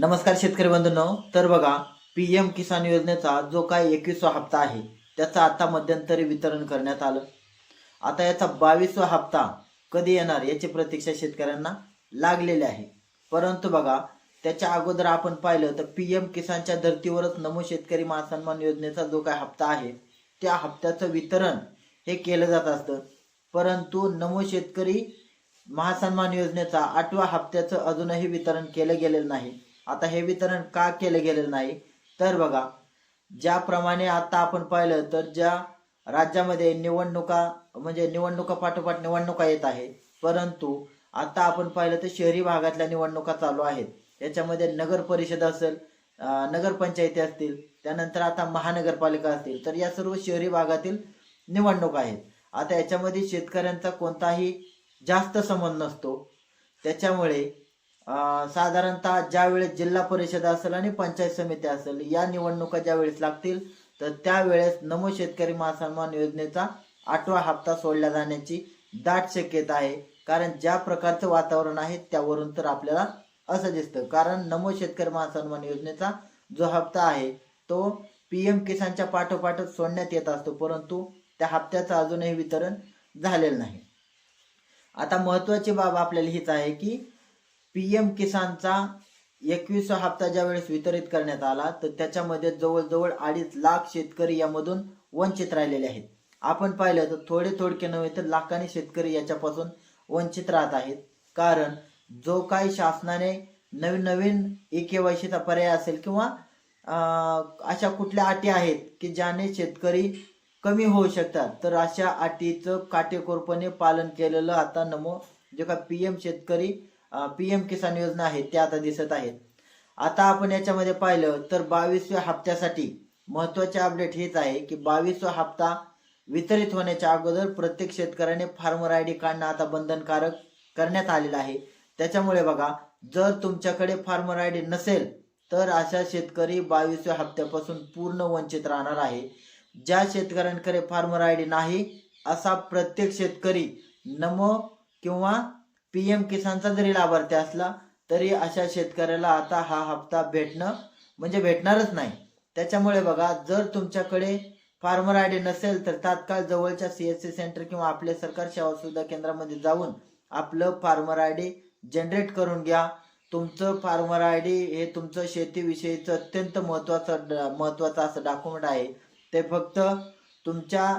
नमस्कार शेतकरी बंधूंनो. तर बघा पी एम किसान योजनेचा जो काही एकवीसवा हप्ता आहे त्याचा आता मध्यंतरी वितरण करण्यात आलं. आता याचा बावीसवा हप्ता कधी येणार याची प्रतीक्षा शेतकऱ्यांना लागलेली आहे. परंतु बघा त्याच्या अगोदर आपण पाहिलं तर पी एम किसानच्या धर्तीवरच नमो शेतकरी महासन्मान योजनेचा जो काही हप्ता आहे त्या हप्त्याचं वितरण हे केलं जात असतं. परंतु नमो शेतकरी महासन्मान योजनेचा आठव्या हप्त्याचं अजूनही वितरण केलं गेलेलं नाही. आता हे वितरण का केलं गेलेलं नाही? तर बघा ज्याप्रमाणे आता आपण पाहिलं तर ज्या राज्यामध्ये निवडणुका म्हणजे निवडणुका पाठोपाठ निवडणुका येत आहे परंतु आता आपण पाहिलं तर शहरी भागातल्या निवडणुका चालू आहेत. याच्यामध्ये नगर परिषद असेल नगरपंचायती असतील त्यानंतर आता महानगरपालिका असतील तर या सर्व शहरी भागातील निवडणुका आहेत. आता याच्यामध्ये शेतकऱ्यांचा कोणताही जास्त संबंध नसतो. त्याच्यामुळे साधारणतः ज्या वेळेस जिल्हा परिषद असेल आणि पंचायत समिती असेल या निवडणुका ज्या वेळेस लागतील तर त्यावेळेस नमो शेतकरी महासन्मान योजनेचा आठवा हप्ता सोडला जाण्याची दाट शक्यता आहे. कारण ज्या प्रकारचं वातावरण आहे त्यावरून तर आपल्याला असं दिसतं. कारण नमो शेतकरी महासन्मान योजनेचा जो हप्ता आहे तो पी एम किसानच्या पाठोपाठच सोडण्यात येत असतो. परंतु त्या हप्त्याचं अजूनही वितरण झालेलं नाही. आता महत्वाची बाब आपल्याला हीच आहे की पी एम किसानचा एकवीसा हप्ता ज्या वेळेस वितरित करण्यात आला तर त्याच्यामध्ये जवळजवळ अडीच लाख शेतकरी यामधून वंचित राहिलेले आहेत. आपण पाहिलं तर थोडे थोडके नव्हे तर लाखांनी शेतकरी याच्यापासून वंचित राहत आहेत. कारण जो काही शासनाने नवीन नवीन ई केवायसीचा पर्याय असेल किंवा अशा कुठल्या अटी आहेत की ज्याने शेतकरी कमी होऊ शकतात तर अशा अटीचं काटेकोरपणे पालन केलेलं आता नमो जे का पी एम शेतकरी पी एम किसान योजना आहे त्या आता दिसत आहेत. आता आपण याच्यामध्ये पाहिलं तर बावीसव्या हप्त्यासाठी महत्त्वाचे अपडेट हेच आहे की बावीसवा हप्ता वितरित होण्याच्या अगोदर प्रत्येक शेतकऱ्याने फार्मर आय डी काढणं आता बंधनकारक करण्यात आलेलं आहे. त्याच्यामुळे बघा जर तुमच्याकडे फार्मर आय डी नसेल तर अशा शेतकरी बावीसव्या हप्त्यापासून पूर्ण वंचित राहणार आहे. ज्या शेतकऱ्यांकडे फार्मर आय डी नाही असा प्रत्येक शेतकरी नमो किंवा पी एम किसानचा जरी लाभार्थी असला तरी अशा शेतकऱ्याला आता हा हप्ता भेटणं म्हणजे भेटणारच नाही. त्याच्यामुळे बघा जर तुमच्याकडे फार्मर आय डी नसेल तर तात्काळ जवळच्या सी एस सी सेंटर किंवा आपले सरकार सेवा सुविधा केंद्रामध्ये जाऊन आपलं फार्मर आय डी जनरेट करून घ्या. तुमचं फार्मर आय डी हे तुमचं शेतीविषयीचं अत्यंत महत्वाचं महत्वाचं असं डॉक्युमेंट आहे. ते फक्त तुमच्या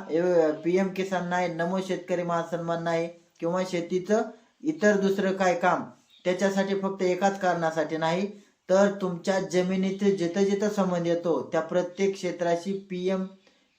पी एम किसान नाही नमो शेतकरी महासन्मान नाही किंवा शेतीचं इतर दुसरं काय काम त्याच्यासाठी फक्त एकाच कारणासाठी नाही तर तुमच्या जमिनीचे जिथं जिथं संबंध येतो त्या प्रत्येक क्षेत्राशी पी एम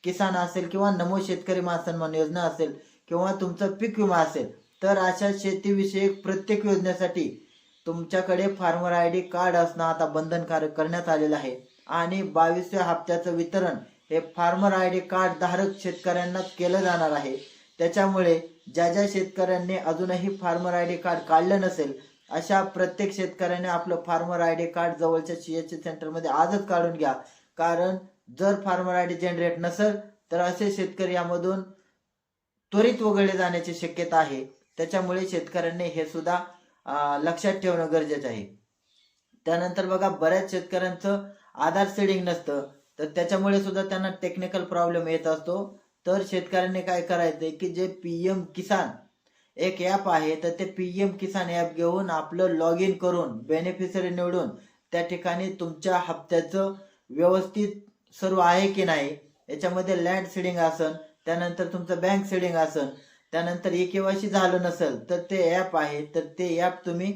किसान असेल किंवा नमो शेतकरी महासन्मान योजना असेल किंवा तुमचं पीक विमा असेल तर अशा शेतीविषयक प्रत्येक योजनेसाठी तुमच्याकडे फार्मर आय डी कार्ड असणं आता बंधनकारक करण्यात आलेलं आहे. आणि बावीसव्या हप्त्याचं वितरण हे फार्मर आय डी कार्ड धारक शेतकऱ्यांना केलं जाणार आहे. त्याच्यामुळे ज्या ज्या शेतकऱ्यांनी अजूनही फार्मर आय डी कार्ड काढलं नसेल अशा प्रत्येक शेतकऱ्याने आपलं फार्मर आय डी कार्ड जवळच्या सी एच सेंटरमध्ये आजच काढून घ्या. कारण जर फार्मर आय डी जनरेट नसेल तर असे शेतकरी यामधून त्वरित वगळले जाण्याची शक्यता आहे. त्याच्यामुळे शेतकऱ्यांनी हे सुद्धा लक्षात ठेवणं गरजेचं आहे. त्यानंतर बघा बऱ्याच शेतकऱ्यांचं आधार सीडिंग नसतं तर त्याच्यामुळे सुद्धा त्यांना टेक्निकल प्रॉब्लेम येत असतो. तर शेतकऱ्यांनी काय करायचंय की जे पी एम किसान एक ॲप आहे तर ते पी एम किसान ॲप घेऊन आपलं लॉग इन करून बेनिफिशरी निवडून त्या ठिकाणी तुमच्या हप्त्याचं व्यवस्थित सर्व आहे की नाही याच्यामध्ये लँड सीडिंग असन त्यानंतर तुमचं बँक सिडिंग असन त्यानंतर एक केवायसी झालं नसेल तर ते ॲप आहे तर ते ॲप तुम्ही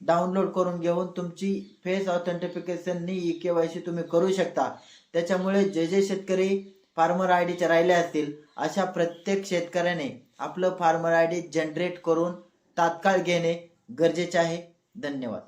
डाउनलोड करून घेऊन तुमची फेस ऑथेंटिफिकेशननी ई केवायसी तुम्ही करू शकता. त्याच्यामुळे जे जे शेतकरी फार्मर आय डीचे राहिले असतील अशा प्रत्येक शेतकऱ्याने आपलं फार्मर आय डी जनरेट करून तात्काळ घेणे गरजेचे आहे. धन्यवाद.